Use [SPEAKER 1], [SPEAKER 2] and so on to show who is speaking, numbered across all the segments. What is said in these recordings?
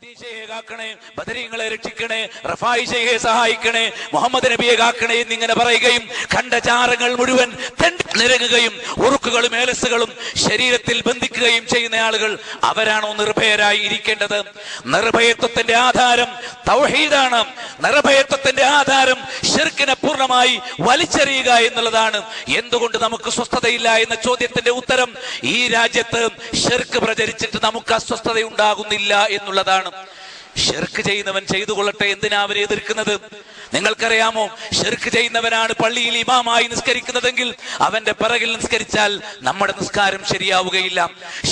[SPEAKER 1] കാക്കണേ ബദരീങ്ങളെ രക്ഷിക്കണേ റഫായിഷയെ സഹായിക്കണേ മുഹമ്മദ് നബിയെ കാക്കണേ എന്നിങ്ങനെ പറയുകയും കണ്ട ചാരങ്ങൾ മുഴുവൻ നിരങ്ങുകയും ഉറുക്കുകളും ഏലസുകളും ശരീരത്തിൽ ബന്ധിക്കുകയും ചെയ്യുന്ന ആളുകൾ അവരാണോ നിർഭയരായി ഇരിക്കേണ്ടത്? നിർഭയത്വത്തിന്റെ ആധാരം തൗഹീദാണ്. നിർഭയത്വത്തിന്റെ ആധാരം ഷിർക്കിനെ പൂർണമായി വലിച്ചെറിയുക എന്നുള്ളതാണ്. എന്തുകൊണ്ട് നമുക്ക് സ്വസ്ഥതയില്ല എന്ന ചോദ്യത്തിന്റെ ഉത്തരം ഈ രാജ്യത്ത് ഷിർക്ക് പ്രചരിച്ചിട്ട് നമുക്ക് അസ്വസ്ഥത ഉണ്ടാകുന്നില്ല എന്നുള്ളതാണ്. ഷിർക്ക് ചെയ്യുന്നവൻ ചെയ്തു കൊള്ളട്ടെ എന്തിനാ അവരെ എതിർക്കുന്നത്? നിങ്ങൾക്കറിയാമോ? ഷെർക്ക് ചെയ്യുന്നവനാണ് പള്ളിയിൽ ഇമാമായി നിസ്കരിക്കുന്നതെങ്കിൽ അവന്റെ പിറകിൽ നിസ്കരിച്ചാൽ നമ്മുടെ നിസ്കാരം ശരിയാവുകയില്ല.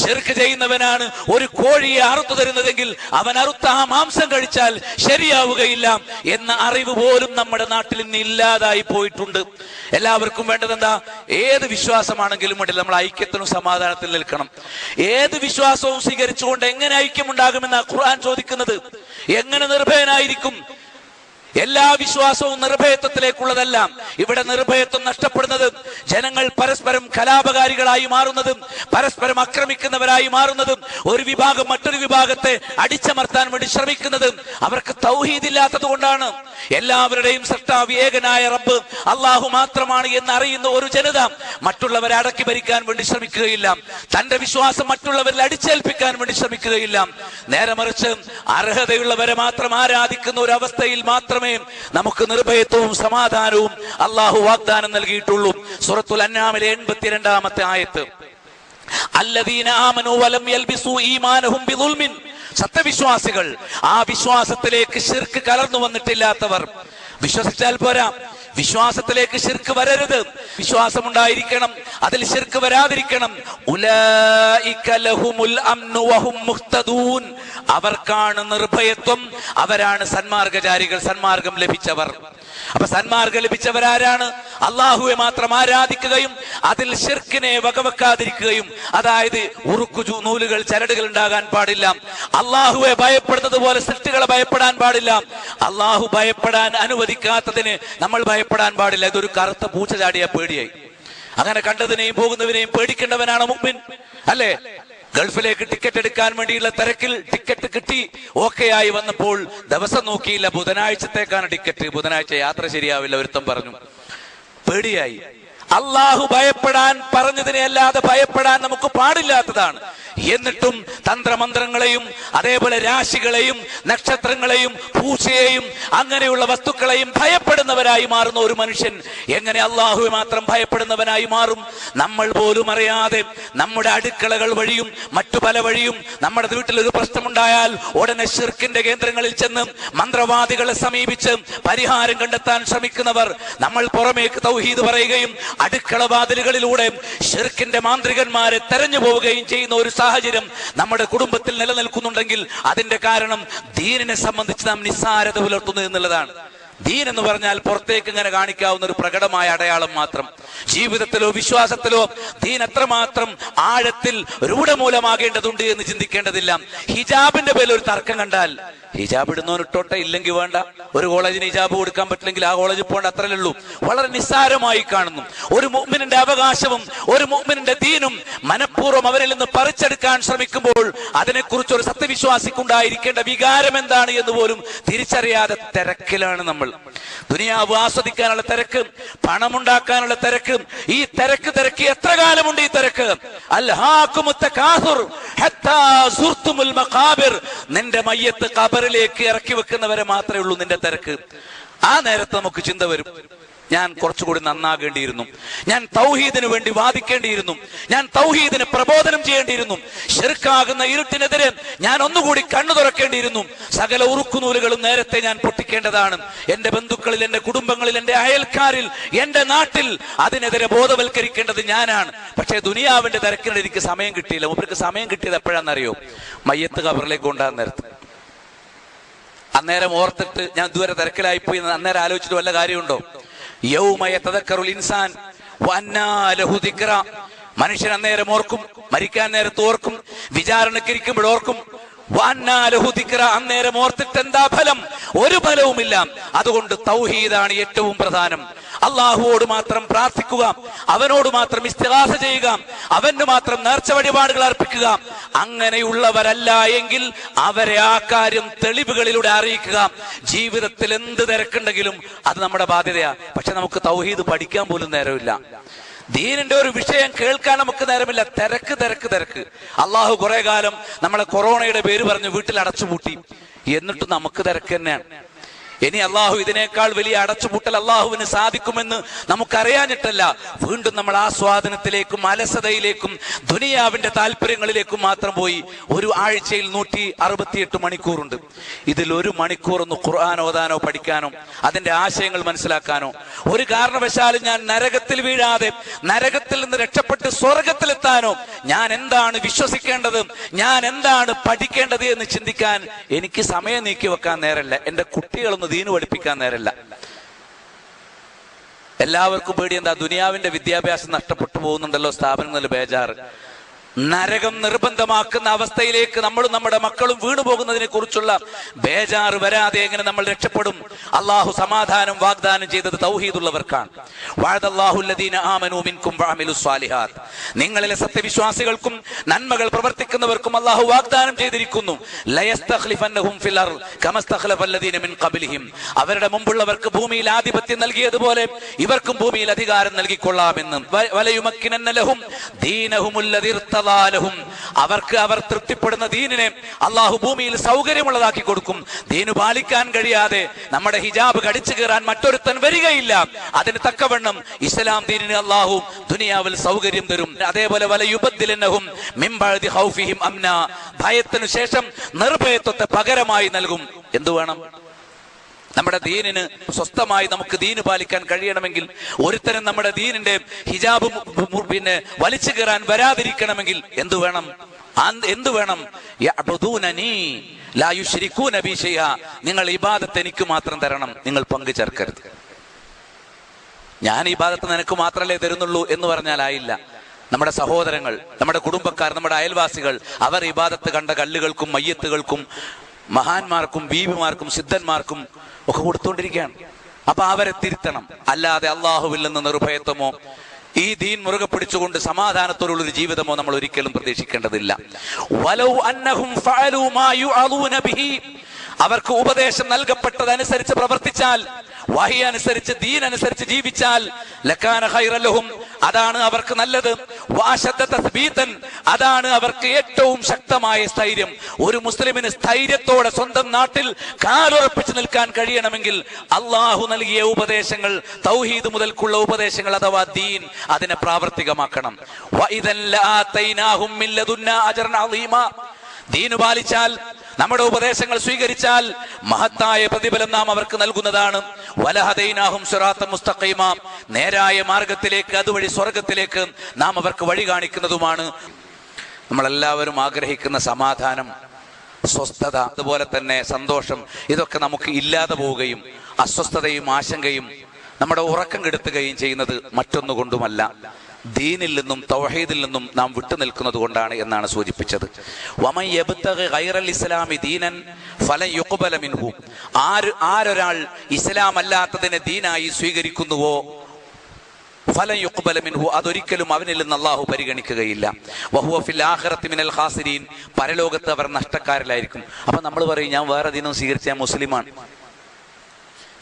[SPEAKER 1] ഷെർക്ക് ചെയ്യുന്നവനാണ് ഒരു കോഴിയെ അറുത്തു തരുന്നതെങ്കിൽ അവൻ അറുത്ത ആ മാംസം കഴിച്ചാൽ ശരിയാവുകയില്ല എന്ന അറിവ് പോലും നമ്മുടെ നാട്ടിൽ ഇന്ന് ഇല്ലാതായി പോയിട്ടുണ്ട്. എല്ലാവർക്കും വേണ്ടത് എന്താ ഏത് വിശ്വാസമാണെങ്കിലും വേണ്ടി നമ്മൾ ഐക്യത്തിനും സമാധാനത്തിൽ നിൽക്കണം. ഏത് വിശ്വാസവും സ്വീകരിച്ചുകൊണ്ട് എങ്ങനെ ഐക്യമുണ്ടാകുമെന്ന ഖുർആൻ ചോദിക്കുന്നത്? എങ്ങനെ നിർഭയനായിരിക്കും? എല്ലാ വിശ്വാസവും നിർഭയത്വത്തിലേക്കുള്ളതെല്ലാം ഇവിടെ നിർഭയത്വം നഷ്ടപ്പെടുന്നതും ജനങ്ങൾ പരസ്പരം കലാപകാരികളായി മാറുന്നതും പരസ്പരം ആക്രമിക്കുന്നവരായി മാറുന്നതും ഒരു വിഭാഗം മറ്റൊരു വിഭാഗത്തെ അടിച്ചമർത്താൻ വേണ്ടി ശ്രമിക്കുന്നതും അവർക്ക് തൗഹീദില്ലാത്തത് കൊണ്ടാണ് എല്ലാവരുടെയും സൃഷ്ടാവ് ഏകനായ റബ്ബ് അള്ളാഹു മാത്രമാണ് എന്ന് അറിയുന്ന ഒരു ജനത മറ്റുള്ളവരെ അടക്കി ഭരിക്കാൻ വേണ്ടി ശ്രമിക്കുകയില്ല. തന്റെ വിശ്വാസം മറ്റുള്ളവരിൽ അടിച്ചേൽപ്പിക്കാൻ വേണ്ടി ശ്രമിക്കുകയില്ല. നേരെ മറിച്ച് അർഹതയുള്ളവരെ മാത്രം ആരാധിക്കുന്ന ഒരു അവസ്ഥയിൽ മാത്രമേ നമുക്ക് നിർഭയത്വവും സമാധാനവും അള്ളാഹു വാഗ്ദാനം നൽകിയിട്ടുള്ളൂ. സുറത്തുൽ അന്നാമിലെ എൺപത്തിരണ്ടാമത്തെ ആയത്ത്. സത്യവിശ്വാസികൾ ആ വിശ്വാസത്തിലേക്ക് ശിർക്ക് കലർന്നു വന്നിട്ടില്ലാത്തവർ. വിശ്വസിച്ചാൽ പോരാ വിശ്വാസത്തിലേക്ക് ശിർക്ക് വരരുത്. വിശ്വാസം ഉണ്ടായിരിക്കണം അതിൽ ശിർക്ക് വരാതിരിക്കണം. അവർക്കാണ് നിർഭയത്വം അവരാണ് സന്മാർഗചാരികൾ സന്മാർഗം ലഭിച്ചവർ. അപ്പൊ സന്മാർഗം ലഭിച്ചവരാരാണ്? അള്ളാഹുവെ മാത്രം ആരാധിക്കുകയും അതിൽ ഷിർക്കിനെ വകവെക്കാതിരിക്കുകയും അതായത് ഉറുക്കുചു നൂലുകൾ ചരടുകൾ ഉണ്ടാകാൻ പാടില്ല. അള്ളാഹുവെ ഭയപ്പെടുന്നത് പോലെ സൃഷ്ടികളെ ഭയപ്പെടാൻ പാടില്ല. അള്ളാഹു ഭയപ്പെടാൻ അനുവദിക്കാത്തതിന് നമ്മൾ ഭയപ്പെടാൻ പാടില്ല. ഇതൊരു കറുത്ത പൂച്ച ചാടിയ പേടിയായി. അങ്ങനെ കണ്ടതിനെയും പോകുന്നതിനെയും പേടിക്കേണ്ടവനാണ് മുമ്പിൻ. അല്ലേ? ഗൾഫിലേക്ക് ടിക്കറ്റ് എടുക്കാൻ വേണ്ടിയുള്ള തിരക്കിൽ ടിക്കറ്റ് കിട്ടി ഓക്കെ ആയി വന്നപ്പോൾ ദിവസം നോക്കിയില്ല. ബുധനാഴ്ചത്തേക്കാണ് ടിക്കറ്റ്. ബുധനാഴ്ച യാത്ര ശരിയാവില്ല ഒരുത്തം പറഞ്ഞു. പേടിയായി. അള്ളാഹു ഭയപ്പെടാൻ പറഞ്ഞതിനെ അല്ലാതെ ഭയപ്പെടാൻ നമുക്ക് പാടില്ലാത്തതാണ്. എന്നിട്ടും തന്ത്രമന്ത്രങ്ങളെയും അതേപോലെ രാശികളെയും നക്ഷത്രങ്ങളെയും പൂച്ചയെയും അങ്ങനെയുള്ള വസ്തുക്കളെയും ഭയപ്പെടുന്നവരായി മാറുന്ന ഒരു മനുഷ്യൻ എങ്ങനെ അള്ളാഹുവെ മാത്രം ഭയപ്പെടുന്നവനായി മാറും? നമ്മൾ പോലും അറിയാതെ നമ്മുടെ അടുക്കളകൾ വഴിയും മറ്റു പല വഴിയും നമ്മുടെ വീട്ടിൽ ഒരു പ്രശ്നമുണ്ടായാൽ ഉടനെ ഷിർക്കിന്റെ കേന്ദ്രങ്ങളിൽ ചെന്ന് മന്ത്രവാദികളെ സമീപിച്ച് പരിഹാരം കണ്ടെത്താൻ ശ്രമിക്കുന്നവർ നമ്മൾ പുറമേക്ക് തൗഹീദ് പറയുകയും അടുക്കള വാതിലുകളിലൂടെ ഷിർക്കിന്റെ മാന്ത്രികന്മാരെ തെരഞ്ഞു പോവുകയും ചെയ്യുന്ന ഒരു സാഹചര്യം നമ്മുടെ കുടുംബത്തിൽ നിലനിൽക്കുന്നുണ്ടെങ്കിൽ അതിന്റെ കാരണം ദീനിനെ സംബന്ധിച്ച് നാം നിസ്സാരത പുലർത്തുന്നു എന്നുള്ളതാണ്. ദീൻ എന്ന് പറഞ്ഞാൽ പുറത്തേക്ക് ഇങ്ങനെ കാണിക്കാവുന്ന ഒരു പ്രകടമായ അടയാളം മാത്രം. ജീവിതത്തിലോ വിശ്വാസത്തിലോ ദീൻ എത്രമാത്രം ആഴത്തിൽ രൂഢമൂലമാകേണ്ടതുണ്ട് എന്ന് ചിന്തിക്കേണ്ടതില്ല. ഹിജാബിന്റെ പേരിൽ ഒരു തർക്കം കണ്ടാൽ ഹിജാബ് ഇടുന്നവൻ ഇട്ടോട്ടെ ഇല്ലെങ്കിൽ വേണ്ട. ഒരു കോളേജിന് ഹിജാബ് കൊടുക്കാൻ പറ്റില്ലെങ്കിൽ ആ കോളേജിൽ പോകേണ്ട അത്രയല്ലേ ഉള്ളൂ. വളരെ നിസ്സാരമായി കാണുന്നു. ഒരു മുഅ്മിനിന്റെ അവകാശവും ഒരു മുഅ്മിനിന്റെ ദീനും മനഃപൂർവം അവരിൽ നിന്ന് പറിച്ചെടുക്കാൻ ശ്രമിക്കുമ്പോൾ അതിനെക്കുറിച്ച് ഒരു സത്യവിശ്വാസിക്കുണ്ടായിരിക്കേണ്ട വികാരം എന്താണ് എന്ന് പോലും തിരിച്ചറിയാതെ തിരക്കിലാണ് നമ്മൾ. ദുനിയാവ് ആസ്വദിക്കാനുള്ള തിരക്ക് പണമുണ്ടാക്കാനുള്ള തിരക്ക് ഈ തിരക്ക് തിരക്ക് എത്ര കാലമുണ്ട് ഈ തിരക്ക്? നിന്റെ മയ്യത്ത് കബറിലേക്ക് ഇറക്കി വെക്കുന്നവരെ മാത്രമേ ഉള്ളൂ നിന്റെ തിരക്ക്. ആ നേരത്ത് നമുക്ക് ചിന്ത വരും. ഞാൻ കുറച്ചുകൂടി നന്നാകേണ്ടിയിരുന്നു. ഞാൻ തൗഹീദിന് വേണ്ടി വാദിക്കേണ്ടിയിരുന്നു. ഞാൻ തൗഹീദിന് പ്രബോധനം ചെയ്യേണ്ടിയിരുന്നു. ഷെർക്കാകുന്ന ഇരുട്ടിനെതിരെ ഞാൻ ഒന്നുകൂടി കണ്ണു തുറക്കേണ്ടിയിരുന്നു. സകല ഉറുക്കുനൂലുകളും നേരത്തെ ഞാൻ പൊട്ടിക്കേണ്ടതാണ്. എന്റെ ബന്ധുക്കളിൽ എന്റെ കുടുംബങ്ങളിൽ എന്റെ അയൽക്കാരിൽ എന്റെ നാട്ടിൽ അതിനെതിരെ ബോധവൽക്കരിക്കേണ്ടത് ഞാനാണ്. പക്ഷേ ദുനിയാവിന്റെ തിരക്കിനിടെ എനിക്ക് സമയം കിട്ടിയില്ല. മൂപ്പർക്ക് സമയം കിട്ടിയത് എപ്പോഴാണെന്നറിയോ? മയ്യത്ത് കബറിലേക്ക് കൊണ്ടാകുന്ന നേരത്ത്. അന്നേരം ഓർത്തിട്ട് ഞാൻ ഇതുവരെ തിരക്കിലായിപ്പോയി അന്നേരം ആലോചിച്ചിട്ട് വല്ല കാര്യമുണ്ടോ? യൗമയ ഇൻസാൻ വന്നാ ലഹു മനുഷ്യൻ അന്നേരം ഓർക്കും മരിക്കാൻ നേരത്ത് ഓർക്കും വിചാരണക്കിരിക്കുമ്പോൾ ഓർക്കും അന്നേരം ഓർത്തിട്ട് എന്താ ഫലം? ഒരു ഫലവുമില്ല. അതുകൊണ്ട് തൗഹീദാണ് ഏറ്റവും പ്രധാനം. അള്ളാഹുവോട് മാത്രം പ്രാർത്ഥിക്കുക അവനോട് മാത്രം ഇസ്തിഹാസ ചെയ്യുക അവന് മാത്രം നേർച്ച വഴിപാടുകൾ അർപ്പിക്കുക. അങ്ങനെയുള്ളവരല്ല എങ്കിൽ അവരെ ആ കാര്യം തെളിവുകളിലൂടെ അറിയിക്കുക. ജീവിതത്തിൽ എന്ത് തിരക്കുണ്ടെങ്കിലും അത് നമ്മുടെ ബാധ്യതയാണ് പക്ഷെ നമുക്ക് തൗഹീദ് പഠിക്കാൻ പോലും നേരമില്ല. ദീനിന്റെ ഒരു വിഷയം കേൾക്കാൻ നമുക്ക് നേരമില്ല. തിരക്ക് തിരക്ക് തിരക്ക്. അള്ളാഹു കുറെ കാലം നമ്മളെ കൊറോണയുടെ പേര് പറഞ്ഞ് വീട്ടിൽ അടച്ചുപൂട്ടി. എന്നിട്ട് നമുക്ക് തിരക്ക് തന്നെയാണ്. ഇനി അള്ളാഹു ഇതിനേക്കാൾ വലിയ അടച്ചുപൂട്ടൽ അള്ളാഹുവിന് സാധിക്കുമെന്ന് നമുക്കറിയാനിട്ടല്ല. വീണ്ടും നമ്മൾ ആസ്വാദനത്തിലേക്കും അലസതയിലേക്കും ദുനിയാവിന്റെ താല്പര്യങ്ങളിലേക്കും മാത്രം പോയി ഒരു ആഴ്ചയിൽ നൂറ്റി അറുപത്തിയെട്ട് മണിക്കൂറുണ്ട്. ഇതിൽ ഒരു മണിക്കൂർ ഒന്ന് ഖുർആൻ ഓതാനോ പഠിക്കാനോ അതിന്റെ ആശയങ്ങൾ മനസ്സിലാക്കാനോ. ഒരു കാരണവശാലും ഞാൻ നരകത്തിൽ വീഴാതെ നരകത്തിൽ നിന്ന് രക്ഷപ്പെട്ട് സ്വർഗത്തിലെത്താനോ ഞാൻ എന്താണ് വിശ്വസിക്കേണ്ടത് ഞാൻ എന്താണ് പഠിക്കേണ്ടത് എന്ന് ചിന്തിക്കാൻ എനിക്ക് സമയം നീക്കി വെക്കാൻ നേരല്ല. എന്റെ കുട്ടികളൊന്ന് ദീന് പഠിപ്പിക്കാൻ നേരല്ല. എല്ലാവർക്കും പേടി എന്താ ദുനിയാവിന്റെ വിദ്യാഭ്യാസം നഷ്ടപ്പെട്ടു പോകുന്നുണ്ടല്ലോ സ്ഥാപനങ്ങളിൽ ബേജാറ്. നരകം നിർബന്ധമാക്കുന്ന അവസ്ഥയിലേക്ക് നമ്മളും നമ്മുടെ മക്കളും വീണു പോകുന്നതിനെ കുറിച്ചുള്ള ബേജാറ് വരാതെ എങ്ങനെ നമ്മൾ രക്ഷപ്പെടും? അള്ളാഹു സമാധാനം വാഗ്ദാനം ചെയ്തത് തൗഹീദുള്ളവർക്കാണ്. നിങ്ങളിലെ സത്യവിശ്വാസികൾക്കും നന്മകൾ പ്രവർത്തിക്കുന്നവർക്കും അള്ളാഹു വാഗ്ദാനം ചെയ്തിരിക്കുന്നു. അവരുടെ മുമ്പുള്ളവർക്ക് ഭൂമിയിൽ ആധിപത്യം നൽകിയതുപോലെ ഇവർക്കും ഭൂമിയിൽ അധികാരം നൽകിക്കൊള്ളാമെന്ന്. വലയുമക്കിനും ലഹും ദീനഹുമുല്ലദി ഇർത്തദാ ലഹും അവർക്ക് അവർ തൃപ്തിപ്പെടുന്ന ദീനിനെ അള്ളാഹു ഭൂമിയിൽ സൗകര്യമുള്ളതാക്കി കൊടുക്കും. ദീനു പാലിക്കാൻ കഴിയാതെ നമ്മുടെ ഹിജാബ് കടിച്ചു കയറാൻ മറ്റൊരുത്തൻ വരികയില്ല. അതിന് തക്കവണ്ണം ഇസ്ലാം ദീനിന് അള്ളാഹു ദുനിയാവിൽ സൗകര്യം തരും. അതേപോലെ വല യുബദ്ദിലന്നഹും മിമ്പഴതി ഹൗഫിഹിം അംന. ഭയത്തിനു ശേഷം നിർഭയത്വത്തെ പകരമായി നൽകും. എന്തു വേണം? നമ്മുടെ ദീനിന് സ്വസ്ഥമായി നമുക്ക് ദീന് പാലിക്കാൻ കഴിയണമെങ്കിൽ ഒരുത്തരം നമ്മുടെ ദീനിന്റെ ഹിജാബ് പിന്നെ വലിച്ചു കയറാൻ വരാതിരിക്കണമെങ്കിൽ എന്തു വേണം? എന്തു വേണം? നിങ്ങൾ ഇബാദത്ത് എനിക്ക് മാത്രം തരണം നിങ്ങൾ പങ്കു ചേർക്കരുത്. ഞാൻ ഇബാദത്ത് നിനക്ക് മാത്രമല്ലേ തരുന്നുള്ളൂ എന്ന് പറഞ്ഞാൽ ആയില്ല. നമ്മുടെ സഹോദരങ്ങൾ നമ്മുടെ കുടുംബക്കാർ നമ്മുടെ അയൽവാസികൾ അവർ ഇബാദത്ത് കണ്ട കല്ലുകൾക്കും മയ്യത്തുകൾക്കും മഹാന്മാർക്കും ബീവിമാർക്കും സിദ്ധന്മാർക്കും ഒക്കെ കൊടുത്തുകൊണ്ടിരിക്കുകയാണ് അപ്പൊ അവരെ തിരുത്തണം. അല്ലാതെ അള്ളാഹുവിൽ നിന്ന് നിർഭയത്വമോ ഈ ദീൻ മുറുകെ പിടിച്ചുകൊണ്ട് സമാധാനത്തോടുള്ള ഒരു ജീവിതമോ നമ്മൾ ഒരിക്കലും പ്രതീക്ഷിക്കേണ്ടതില്ല. അവർക്ക് ഉപദേശം നൽകപ്പെട്ടതനുസരിച്ച് പ്രവർത്തിച്ചാൽ വഹി അനുസരിച്ച് ദീൻ അനുസരിച്ച് ജീവിച്ചാൽ ലക്കാന ഹൈറലഹും അതാണ് അവർക്ക് നല്ലത്. അതാണ് അവർക്ക് ഏറ്റവും ശക്തമായ സ്ഥൈര്യം. ഒരു മുസ്ലിമിന് സ്ഥൈര്യത്തോടെ സ്വന്തം നാട്ടിൽ കാലുറപ്പിച്ച് നിൽക്കാൻ കഴിയണമെങ്കിൽ അള്ളാഹു നൽകിയ ഉപദേശങ്ങൾ തൗഹീദ് മുതൽക്കുള്ള ഉപദേശങ്ങൾ അഥവാ ദീൻ അതിനെ പ്രാവർത്തികമാക്കണം. ദീനു പാലിച്ചാൽ നമ്മുടെ ഉപദേശങ്ങൾ സ്വീകരിച്ചാൽ മഹത്തായ പ്രതിഫലം നാം അവർക്ക് നൽകുന്നതാണ്. വലഹദൈനാഹും സുറാത്ത നേരായ മാർഗത്തിലേക്ക് അതുവഴി സ്വർഗത്തിലേക്ക് നാം അവർക്ക് വഴി കാണിക്കുന്നതുമാണ്. നമ്മളെല്ലാവരും ആഗ്രഹിക്കുന്ന സമാധാനം സ്വസ്ഥത അതുപോലെ തന്നെ സന്തോഷം ഇതൊക്കെ നമുക്ക് ഇല്ലാതെ പോവുകയും അസ്വസ്ഥതയും ആശങ്കയും നമ്മുടെ ഉറക്കം കെടുത്തുകയും ചെയ്യുന്നത് മറ്റൊന്നുകൊണ്ടുമല്ല. ദീനിൽ നിന്നും തൗഹീദിൽ നിന്നും നാം വിട്ടുനിൽക്കുന്നത് കൊണ്ടാണ് എന്നാണ് സൂചിപ്പിച്ചത്. ഇസ്ലാമി ദീനൻ മിൻഹു. ആര് ആരൊരാൾ ഇസ്ലാം അല്ലാത്തതിനെ ദീനായി സ്വീകരിക്കുന്നുവോ? ഫലം യുഖ്ബല മിൻഹു. അതൊരിക്കലും അവനിൽ നിന്ന് അള്ളാഹു പരിഗണിക്കുകയില്ല. വഹുവ ഫിൽ മിനൽ ഖാസിരീൻ. പരലോകത്ത് അവർ നഷ്ടക്കാരിലായിരിക്കും. അപ്പൊ നമ്മൾ പറയും ഞാൻ വേറെ ദിനം സ്വീകരിച്ച ഞാൻ മുസ്ലിമാണ്.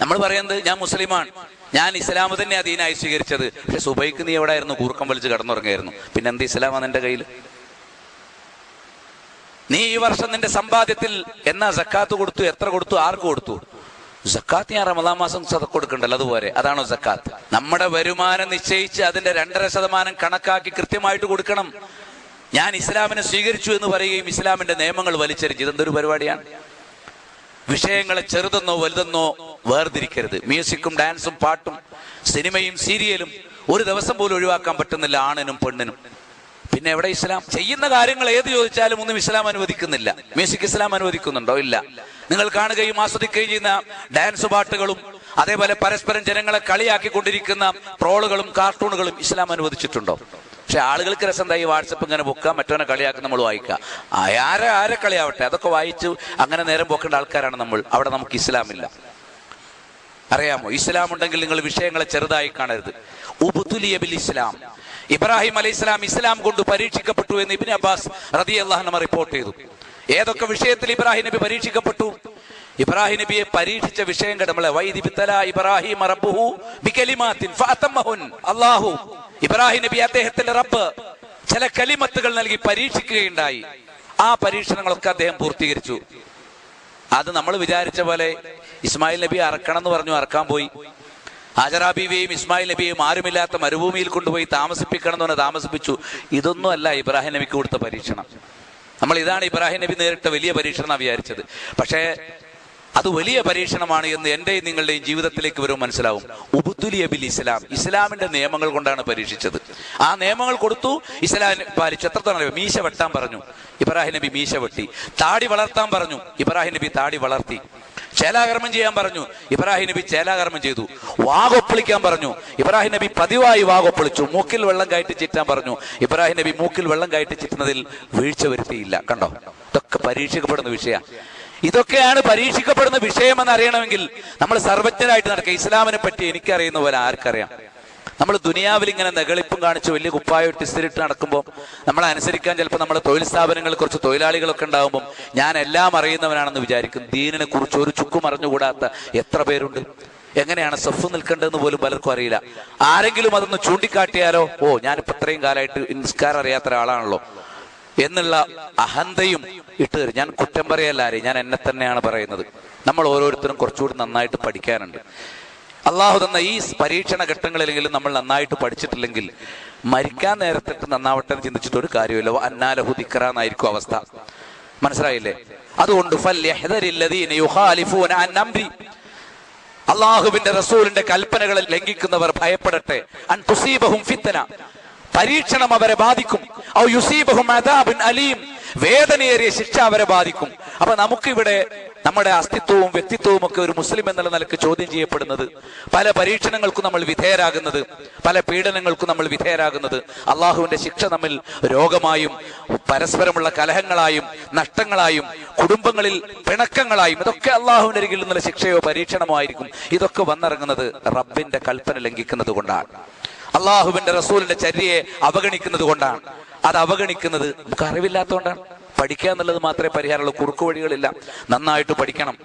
[SPEAKER 1] നമ്മൾ പറയുന്നത് ഞാൻ മുസ്ലിമാണ്. ഞാൻ ഇസ്ലാം തന്നെ അധീനായി സ്വീകരിച്ചത്. പക്ഷെ സുബൈക്ക് നീ എവിടെ ആയിരുന്നു കൂർക്കം വലിച്ച് കടന്നുറങ്ങായിരുന്നു പിന്നെ എന്ത് ഇസ്ലാമാണ് നിന്റെ കയ്യിൽ നീ ഈ വർഷം നിന്റെ സമ്പാദ്യത്തിൽ എന്നാ സക്കാത്ത് കൊടുത്തു? എത്ര കൊടുത്തു? ആർക്ക് കൊടുത്തു? സക്കാത്ത് ഞാൻ റമദാ മാസം കൊടുക്കണ്ടല്ലോ അതുപോലെ. അതാണോ സക്കാത്ത്. നമ്മുടെ വരുമാനം നിശ്ചയിച്ച് അതിന്റെ രണ്ടര ശതമാനം കണക്കാക്കി കൃത്യമായിട്ട് കൊടുക്കണം. ഞാൻ ഇസ്ലാമിനെ സ്വീകരിച്ചു എന്ന് പറയുകയും ഇസ്ലാമിന്റെ നിയമങ്ങൾ വലിച്ചെറിഞ്ഞു. ഇതെന്തൊരു പരിപാടിയാണ്? വിഷയങ്ങളെ ചെറുതെന്നോ വലുതെന്നോ വേർതിരിക്കരുത്. മ്യൂസിക്കും ഡാൻസും പാട്ടും സിനിമയും സീരിയലും ഒരു ദിവസം പോലും ഒഴിവാക്കാൻ പറ്റുന്നില്ല ആണിനും പെണ്ണിനും. പിന്നെ എവിടെ ഇസ്ലാം? ചെയ്യുന്ന കാര്യങ്ങൾ ഏത് ചോദിച്ചാലും ഒന്നും ഇസ്ലാം അനുവദിക്കുന്നില്ല. മ്യൂസിക് ഇസ്ലാം അനുവദിക്കുന്നുണ്ടോ? ഇല്ല. നിങ്ങൾ കാണുകയും ആസ്വദിക്കുകയും ചെയ്യുന്ന ഡാൻസ് പാട്ടുകളും അതേപോലെ പരസ്പരം ജനങ്ങളെ കളിയാക്കി കൊണ്ടിരിക്കുന്ന ട്രോളുകളും കാർട്ടൂണുകളും ഇസ്ലാം അനുവദിച്ചിട്ടുണ്ടോ? പക്ഷെ ആളുകൾക്ക് രസം എന്താ ഈ വാട്സപ്പ് ഇങ്ങനെ പൊക്കാം മറ്റവനെ കളിയാക്കി നമ്മൾ വായിക്കുക. ആരെ ആരെ കളിയാവട്ടെ? അതൊക്കെ വായിച്ചു അങ്ങനെ നേരം പോക്കേണ്ട ആൾക്കാരാണ് നമ്മൾ. അവിടെ നമുക്ക് ഇസ്ലാമില്ല. അറിയാമോ? ഇസ്ലാം ഉണ്ടെങ്കിൽ നിങ്ങൾ വിഷയങ്ങളെ ചെറുതായി കാണരുത്. ഉബുദുലിയബിൽ ഇസ്ലാം. ഇബ്രാഹിം അലൈഹി ഇസ്ലാം ഇസ്ലാം കൊണ്ട് പരീക്ഷിക്കപ്പെട്ടു എന്ന് ഇബിൻ അബ്ബാസ് റതി അള്ളാഹനമ റിപ്പോർട്ട് ചെയ്തു. ഏതൊക്കെ വിഷയത്തിൽ ഇബ്രാഹിം നബി പരീക്ഷിക്കപ്പെട്ടു? ഇബ്രാഹിം നബിയെ പരീക്ഷിച്ച വിഷയം നമ്മളെ വൈദിബിത്തല ഇബ്രാഹിം റബ്ബുഹു ബികലിമാത്തിൻ ഫഅതമ്മഹുൻ. അല്ലാഹു ഇബ്രാഹിം നബി അദ്ദേഹത്തിന്റെ റബ്ബ് ചില കലിമത്തുകൾ നൽകി പരീക്ഷിക്കുകയുണ്ടായി. ആ പരീക്ഷണങ്ങളൊക്കെ അദ്ദേഹം പൂർത്തീകരിച്ചു. അത് നമ്മൾ വിചാരിച്ച പോലെ ഇസ്മായിൽ നബി അറക്കണം എന്ന് പറഞ്ഞു അറക്കാൻ പോയി. ഹാജറ ഇസ്മായിൽ നബിയും ആരുമില്ലാത്ത മരുഭൂമിയിൽ കൊണ്ടുപോയി താമസിപ്പിക്കണം എന്ന് പറഞ്ഞ് താമസിപ്പിച്ചു. ഇതൊന്നും അല്ല ഇബ്രാഹിം നബിക്ക് കൊടുത്ത പരീക്ഷണം. നമ്മൾ ഇതാണ് ഇബ്രാഹിം നബി നേരിട്ട വലിയ പരീക്ഷണം വിചാരിച്ചത്. പക്ഷേ അത് വലിയ പരീക്ഷണമാണ് എന്ന് എന്റെയും നിങ്ങളുടെയും ജീവിതത്തിലേക്ക് വരും മനസ്സിലാവും. ഉബുത്തുലിയ ബിൽ ഇസ്ലാം. ഇസ്ലാമിന്റെ നിയമങ്ങൾ കൊണ്ടാണ് പരീക്ഷിച്ചത്. ആ നിയമങ്ങൾ കൊടുത്തു ഇസ്ലാം പാലിച്ചു. എത്രത്തോളം മീശ വെട്ടാൻ പറഞ്ഞു. ഇബ്രാഹിം നബി മീശ വെട്ടി. താടി വളർത്താൻ പറഞ്ഞു. ഇബ്രാഹിം നബി താടി വളർത്തി. ചേലാകർമ്മം ചെയ്യാൻ പറഞ്ഞു. ഇബ്രാഹിം നബി ചേലാകർമ്മം ചെയ്തു. വാകൊപ്പിളിക്കാൻ പറഞ്ഞു. ഇബ്രാഹിം നബി പതിവായി വാകൊപ്പിളിച്ചു. മൂക്കിൽ വെള്ളം കയറ്റി ചിറ്റാൻ പറഞ്ഞു. ഇബ്രാഹിം നബി മൂക്കിൽ വെള്ളം കയറ്റി ചിറ്റുന്നതിൽ വീഴ്ച വരുത്തിയില്ല. കണ്ടോ? ഇതൊക്കെ പരീക്ഷിക്കപ്പെടുന്ന വിഷയ. ഇതൊക്കെയാണ് പരീക്ഷിക്കപ്പെടുന്ന വിഷയമെന്ന് അറിയണമെങ്കിൽ നമ്മൾ സർവജ്ഞരായിട്ട് നടക്കുക. ഇസ്ലാമിനെ പറ്റി എനിക്കറിയുന്ന പോലെ ആർക്കറിയാം? നമ്മൾ ദുനിയാവിൽ ഇങ്ങനെ നെകളിപ്പും കാണിച്ച് വലിയ കുപ്പായ ഇസ്തിരിട്ട് നടക്കുമ്പോൾ നമ്മളെ അനുസരിക്കാൻ ചിലപ്പോൾ നമ്മുടെ തൊഴിൽ സ്ഥാപനങ്ങളിൽ കുറച്ച് തൊഴിലാളികളൊക്കെ ഉണ്ടാകുമ്പോൾ ഞാൻ എല്ലാം അറിയുന്നവനാണെന്ന് വിചാരിക്കും. ദീനിനെ കുറിച്ച് ഒരു ചുക്കും അറിഞ്ഞുകൂടാത്ത എത്ര പേരുണ്ട്? എങ്ങനെയാണ് സഫ് നിൽക്കേണ്ടതെന്ന് പോലും പലർക്കും അറിയില്ല. ആരെങ്കിലും അതൊന്ന് ചൂണ്ടിക്കാട്ടിയാലോ? ഓ ഞാനിപ്പോ ഇത്രയും കാലമായിട്ട് നിസ്കാരം അറിയാത്ത ഒരാളാണല്ലോ. എന്നുള്ള അഹന്തയും ഇട്ട് ഞാൻ കുറ്റം പറയല്ല ആരെയും ഞാൻ എന്നെ തന്നെയാണ് പറയുന്നത്. നമ്മൾ ഓരോരുത്തരും കുറച്ചുകൂടി നന്നായിട്ട് പഠിക്കാനുണ്ട്. അള്ളാഹു തന്ന ഈ പരീക്ഷണ ഘട്ടങ്ങളിലെങ്കിലും നമ്മൾ നന്നായിട്ട് പഠിച്ചിട്ടില്ലെങ്കിൽ മരിക്കാൻ നേരത്തിട്ട് നന്നാവട്ടെ എന്ന് ചിന്തിച്ചിട്ട് ഒരു കാര്യമില്ല. അന്നാലഹു ദിക്കറ എന്നായിരിക്കും അവസ്ഥ. മനസ്സിലായില്ലേ? അതുകൊണ്ട് അള്ളാഹുവിന്റെ റസൂലിന്റെ കൽപ്പനകളെ ലംഘിക്കുന്നവർ ഭയപ്പെടട്ടെ. അൻ പരീക്ഷണം അവരെ ബാധിക്കും. ഔ അലീം. വേദനയേറിയ ശിക്ഷ അവരെ ബാധിക്കും. അപ്പൊ നമുക്കിവിടെ നമ്മുടെ അസ്തിത്വവും വ്യക്തിത്വവും ഒക്കെ ഒരു മുസ്ലിം എന്നുള്ള നിലയ്ക്ക് ചോദ്യം ചെയ്യപ്പെടുന്നത്. പല പരീക്ഷണങ്ങൾക്കും നമ്മൾ വിധേയരാകുന്നത് പല പീഡനങ്ങൾക്കും നമ്മൾ വിധേയരാകുന്നത്. അള്ളാഹുവിന്റെ ശിക്ഷ നമ്മിൽ രോഗമായും പരസ്പരമുള്ള കലഹങ്ങളായും നഷ്ടങ്ങളായും കുടുംബങ്ങളിൽ പിണക്കങ്ങളായും ഇതൊക്കെ അള്ളാഹുവിന്റെ അരികിൽ നിന്നുള്ള ശിക്ഷയോ പരീക്ഷണമോ ആയിരിക്കും. ഇതൊക്കെ വന്നിറങ്ങുന്നത് റബ്ബിന്റെ കൽപ്പന ലംഘിക്കുന്നത് കൊണ്ടാണ് അള്ളാഹുവിന്റെ റസൂലിന്റെ ചര്യയെ അവഗണിക്കുന്നത് കൊണ്ടാണ് അത് അവഗണിക്കുന്നത് നമുക്ക് അറിവില്ലാത്തതുകൊണ്ടാണ് പഠിക്കുക എന്നുള്ളത് മാത്രമേ പരിഹാരമുള്ളൂ. കുറുക്കു വഴികളില്ല. നന്നായിട്ട് പഠിക്കണം.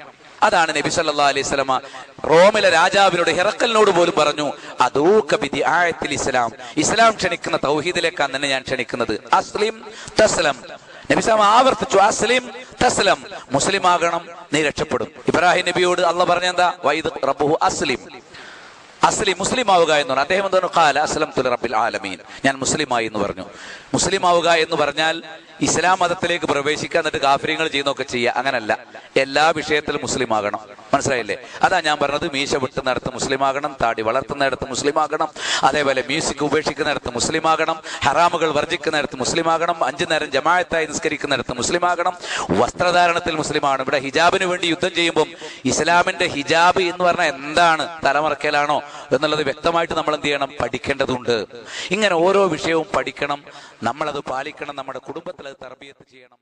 [SPEAKER 1] അതാണ് നബി സല്ലാ അലൈഹി സ്വലമ റോമിലെ രാജാവിനോട് ഹിറക്കലിനോട് പോലും പറഞ്ഞു അതൂക്കബിദി ആയത്തിൽ ഇസ്ലാം. ഇസ്ലാം ക്ഷണിക്കുന്ന തൗഹീദിലേക്കാണ് തന്നെ ഞാൻ ക്ഷണിക്കുന്നത്. അസ്ലിം തസ്ലം. നബിസ്ലാം ആവർത്തിച്ചു അസ്ലിം തസ്ലം മുസ്ലിം ആകണം നീ രക്ഷപ്പെടും. ഇബ്രാഹിം നബിയോട് അള്ള പറഞ്ഞെന്താ വൈദ് റബ്ബുഹു അസ്ലിം. അസ്ലി മുസ്ലിം ആവുക എന്ന് പറഞ്ഞു. അദ്ദേഹം എന്താണ് കാല അസ്ലം തുൽ റബ്ബിൽ ആലമീൻ. ഞാൻ മുസ്ലിമായി എന്ന് പറഞ്ഞു. മുസ്ലിം ആവുക എന്ന് പറഞ്ഞാൽ ഇസ്ലാം മതത്തിലേക്ക് പ്രവേശിക്കുക എന്നിട്ട് കാഫര്യങ്ങൾ ചെയ്യുന്നൊക്കെ ചെയ്യുക. അങ്ങനല്ല. എല്ലാ വിഷയത്തിലും മുസ്ലിം ആകണം മനസ്സിലായില്ലേ? അതാ ഞാൻ പറഞ്ഞത് മീശ വെട്ടുന്നിടത്ത് മുസ്ലിം ആകണം താടി വളർത്തുന്നിടത്ത് മുസ്ലിം ആകണം അതേപോലെ മ്യൂസിക് ഉപേക്ഷിക്കുന്നിടത്ത് മുസ്ലിം ആകണം ഹറാമുകൾ വർജിക്കുന്നിടത്ത് മുസ്ലിം ആകണം അഞ്ചു നേരം ജമായത്തായി നിസ്കരിക്കുന്നിടത്ത് മുസ്ലിം ആകണം വസ്ത്രധാരണത്തിൽ മുസ്ലിമാണ്. ഇവിടെ ഹിജാബിന് വേണ്ടി യുദ്ധം ചെയ്യുമ്പോൾ ഇസ്ലാമിന്റെ ഹിജാബ് എന്ന് പറഞ്ഞാൽ എന്താണ് തലമറക്കലാണോ എന്നുള്ളത് വ്യക്തമായിട്ട് നമ്മൾ എന്ത് ചെയ്യണം പഠിക്കേണ്ടതുണ്ട്. ഇങ്ങനെ ഓരോ വിഷയവും പഠിക്കണം നമ്മളത് പാലിക്കണം നമ്മുടെ കുടുംബത്തിൽ അത് തർബിയത്ത് ചെയ്യണം.